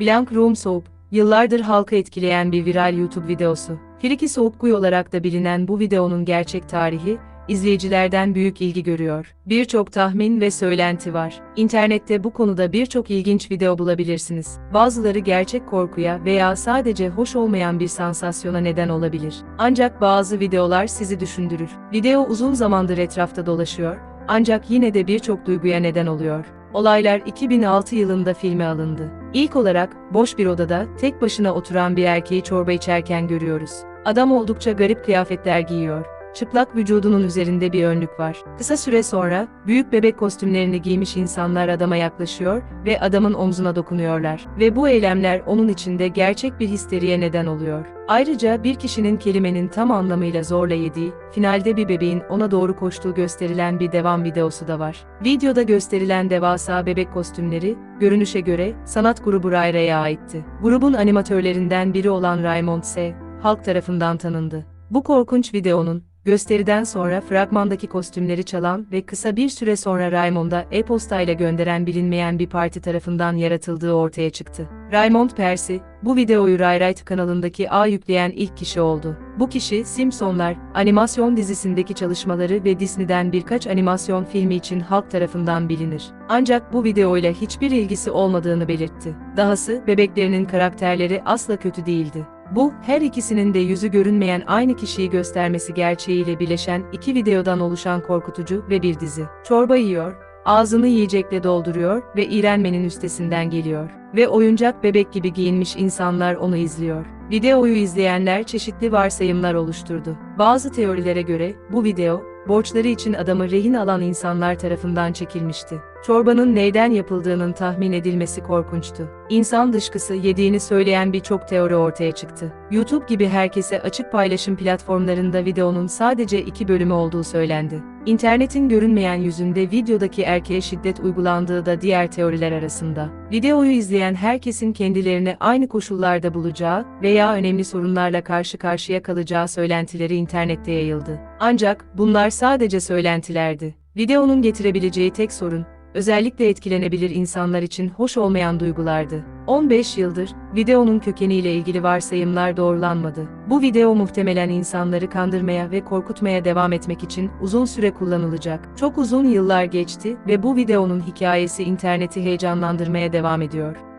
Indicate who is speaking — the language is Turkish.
Speaker 1: Blank Room Soap, yıllardır halkı etkileyen bir viral YouTube videosu. Friki Soğukkuyu olarak da bilinen bu videonun gerçek tarihi, izleyicilerden büyük ilgi görüyor. Birçok tahmin ve söylenti var. İnternette bu konuda birçok ilginç video bulabilirsiniz. Bazıları gerçek korkuya veya sadece hoş olmayan bir sansasyona neden olabilir. Ancak bazı videolar sizi düşündürür. Video uzun zamandır etrafta dolaşıyor, ancak yine de birçok duyguya neden oluyor. Olaylar 2006 yılında filme alındı. İlk olarak, boş bir odada, tek başına oturan bir erkeği çorba içerken görüyoruz. Adam oldukça garip kıyafetler giyiyor. Çıplak vücudunun üzerinde bir önlük var. Kısa süre sonra, büyük bebek kostümlerini giymiş insanlar adama yaklaşıyor ve adamın omzuna dokunuyorlar. Ve bu eylemler onun içinde gerçek bir histeriye neden oluyor. Ayrıca bir kişinin kelimenin tam anlamıyla zorla yediği, finalde bir bebeğin ona doğru koştuğu gösterilen bir devam videosu da var. Videoda gösterilen devasa bebek kostümleri, görünüşe göre, sanat grubu Rayra'ya aitti. Grubun animatörlerinden biri olan Raymond S. halk tarafından tanındı. Bu korkunç videonun, gösteriden sonra fragmandaki kostümleri çalan ve kısa bir süre sonra Raymond'a e-posta ile gönderen bilinmeyen bir parti tarafından yaratıldığı ortaya çıktı. Raymond Percy, bu videoyu Ryrite kanalındaki ağ yükleyen ilk kişi oldu. Bu kişi, Simpsonlar, animasyon dizisindeki çalışmaları ve Disney'den birkaç animasyon filmi için halk tarafından bilinir. Ancak bu videoyla hiçbir ilgisi olmadığını belirtti. Dahası, bebeklerinin karakterleri asla kötü değildi. Bu, her ikisinin de yüzü görünmeyen aynı kişiyi göstermesi gerçeğiyle bileşen iki videodan oluşan korkutucu ve bir dizi. Çorba yiyor, ağzını yiyecekle dolduruyor ve iğrenmenin üstesinden geliyor. Ve oyuncak bebek gibi giyinmiş insanlar onu izliyor. Videoyu izleyenler çeşitli varsayımlar oluşturdu. Bazı teorilere göre bu video, borçları için adamı rehin alan insanlar tarafından çekilmişti. Çorbanın neyden yapıldığının tahmin edilmesi korkunçtu. İnsan dışkısı yediğini söyleyen birçok teori ortaya çıktı. YouTube gibi herkese açık paylaşım platformlarında videonun sadece iki bölümü olduğu söylendi. İnternetin görünmeyen yüzünde videodaki erkeğe şiddet uygulandığı da diğer teoriler arasında. Videoyu izleyen herkesin kendilerini aynı koşullarda bulacağı veya önemli sorunlarla karşı karşıya kalacağı söylentileri internette yayıldı. Ancak bunlar sadece söylentilerdi. Videonun getirebileceği tek sorun, özellikle etkilenebilir insanlar için hoş olmayan duygulardı. 15 yıldır, videonun kökeniyle ilgili varsayımlar doğrulanmadı. Bu video muhtemelen insanları kandırmaya ve korkutmaya devam etmek için uzun süre kullanılacak. Çok uzun yıllar geçti ve bu videonun hikayesi interneti heyecanlandırmaya devam ediyor.